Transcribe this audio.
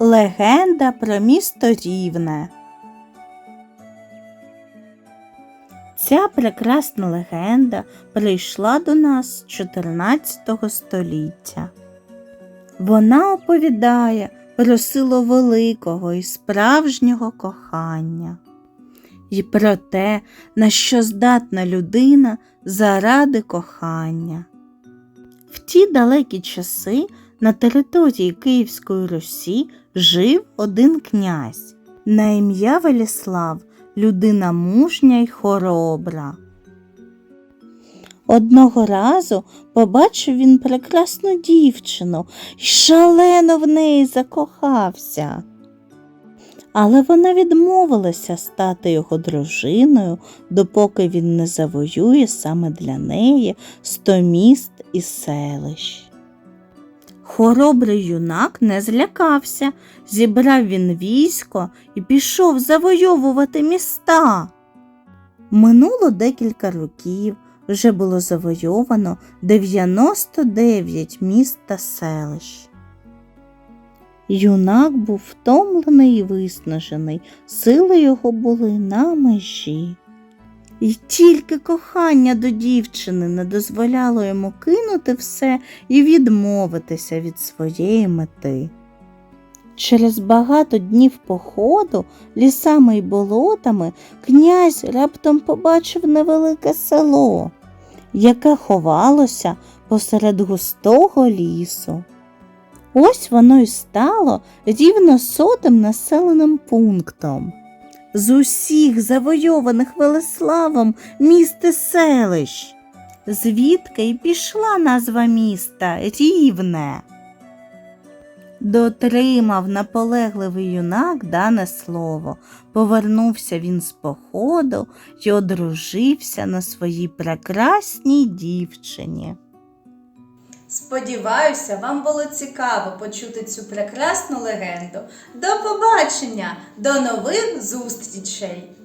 Легенда про місто Рівне. Ця прекрасна легенда прийшла до нас з 14 століття. Вона оповідає про силу великого і справжнього кохання і про те, на що здатна людина заради кохання. В ті далекі часи на території Київської Русі жив один князь на ім'я Веліслав, людина мужня й хоробра. Одного разу побачив він прекрасну дівчину й шалено в неї закохався. Але вона відмовилася стати його дружиною, допоки він не завоює саме для неї сто міст і селищ. Хоробрий юнак не злякався, зібрав він військо і пішов завойовувати міста. Минуло декілька років, вже було завойовано 99 міст та селищ. Юнак був втомлений і виснажений, сили його були на межі. І тільки кохання до дівчини не дозволяло йому кинути все і відмовитися від своєї мети. Через багато днів походу лісами й болотами князь раптом побачив невелике село, яке ховалося посеред густого лісу. Ось воно й стало рівно сотим населеним пунктом. З усіх завойованих Велеславом міст і селищ, звідки й пішла назва міста Рівне. Дотримав наполегливий юнак дане слово. Повернувся він з походу й одружився на своїй прекрасній дівчині. Сподіваюся, вам було цікаво почути цю прекрасну легенду. До побачення, до нових зустрічей!